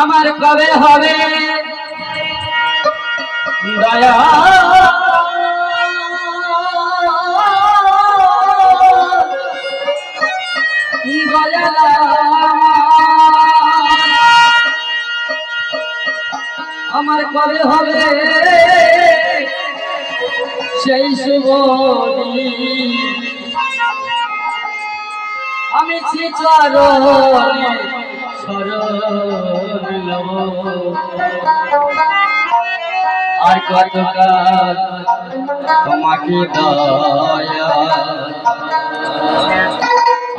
আমার কবে হবে? দয়া কবে হবে সেই দিন? আমি চিচরণে আর কত কাল তোমাকে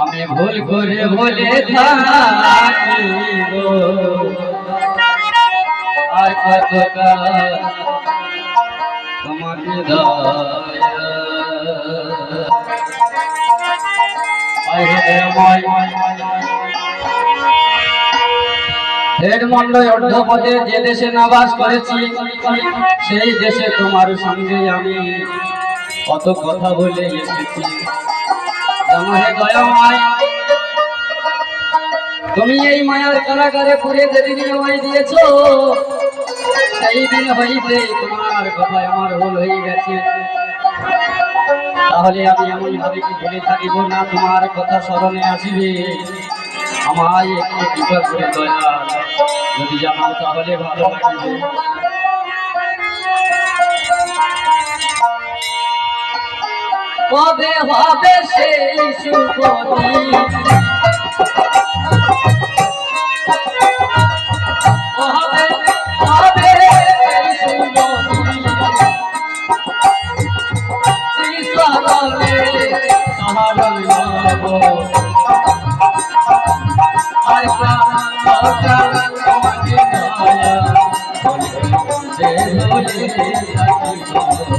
আমি ভুল করে বলে থাকি গো। আর যে দেশে নাবাস করেছি, সেই দেশে তোমার সঙ্গে আমি কত কথা বলে এসেছি। তুমি এই মায়ার কারাগারে পুরে যেদিন আমায় দিয়েছ তাহলে আমি এমন ভাবে কি ভুলে থাকিব না? তোমার কথা স্মরণে আসিবে। আমায় একটু কৃপা করে দয়া যদি জানাও তাহলে ভালো লাগবে। কবে হবে সেই সুপতি হবে হবে সেই সুপতি আর হেলায় বেলা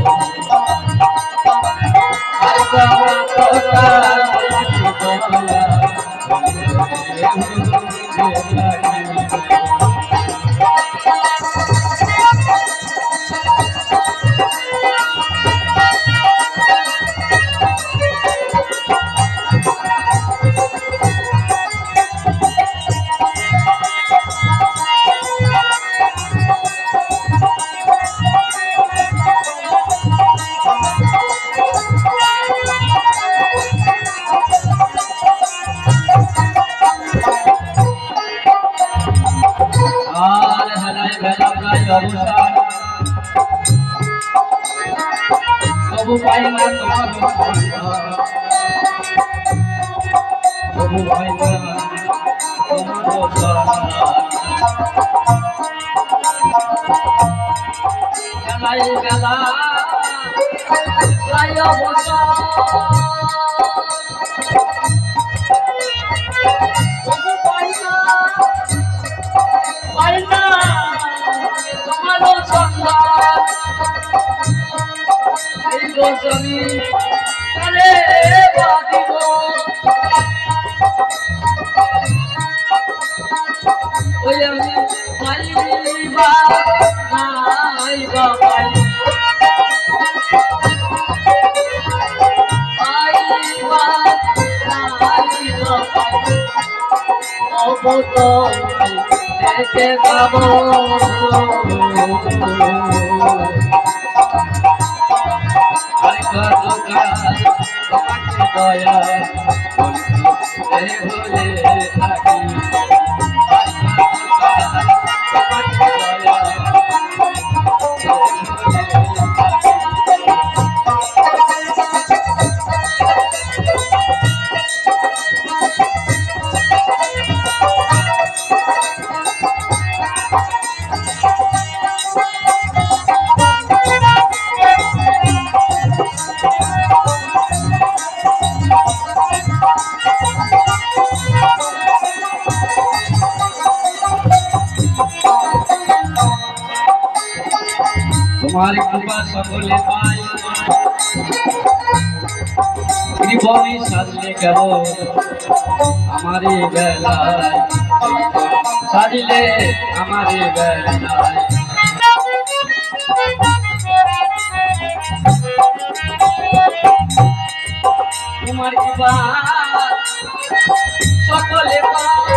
প্রায় অবসান তবু পাই না তোমার সন্ধান। তবু রজনী কালে বাদিব ওই নাইবা পাই দয়া থাকি তোমার কৃপা সকলে পাই জীবনে সাজলে কেবল আমারই বেলায়। সাজিলে আমারই বেলায়। তোমার কিবা সকলে জীবনে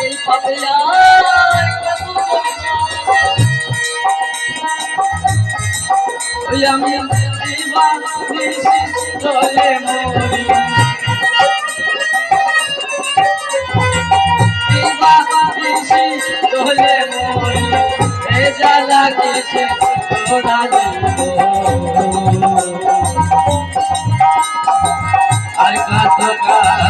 এই পাপে আর কত ওই আমি জীবন চলে মরি চলে কিসে তোরা আর কত কাল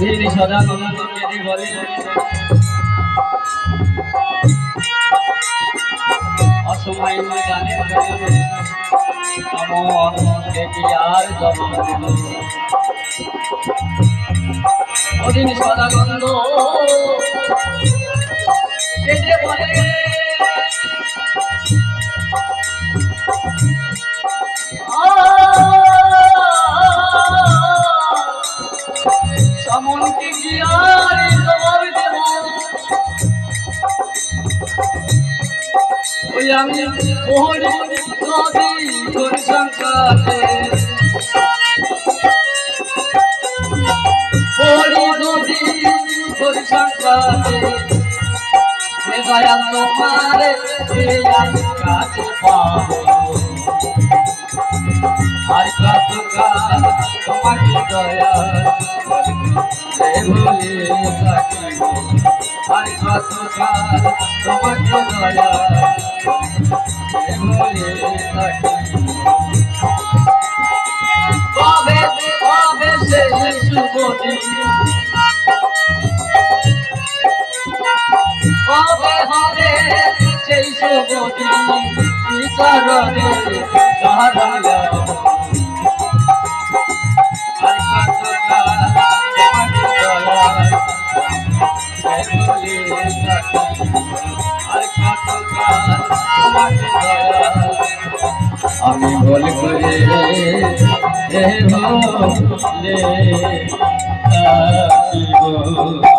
থাকি সদানন্দ কেঁদে বলে। অসময় জানে দিল। সদানন্দ আমি ওহরি নদী তোর সংসারে ওহরি নদী তোর সংসারে সে দয়াল তোমারে আমি কাছে পাবো আর কত তোমাকে দয়া ভুলে থাকিব। আর কত কাল তোমাকে দয়া ভুলে থাকি। কবে কবে সেই শুভদিন কবে হবে সেই শুভদিন বিচারণে সহারণা আর আমি ভুল করে এ ভুলে থাকিব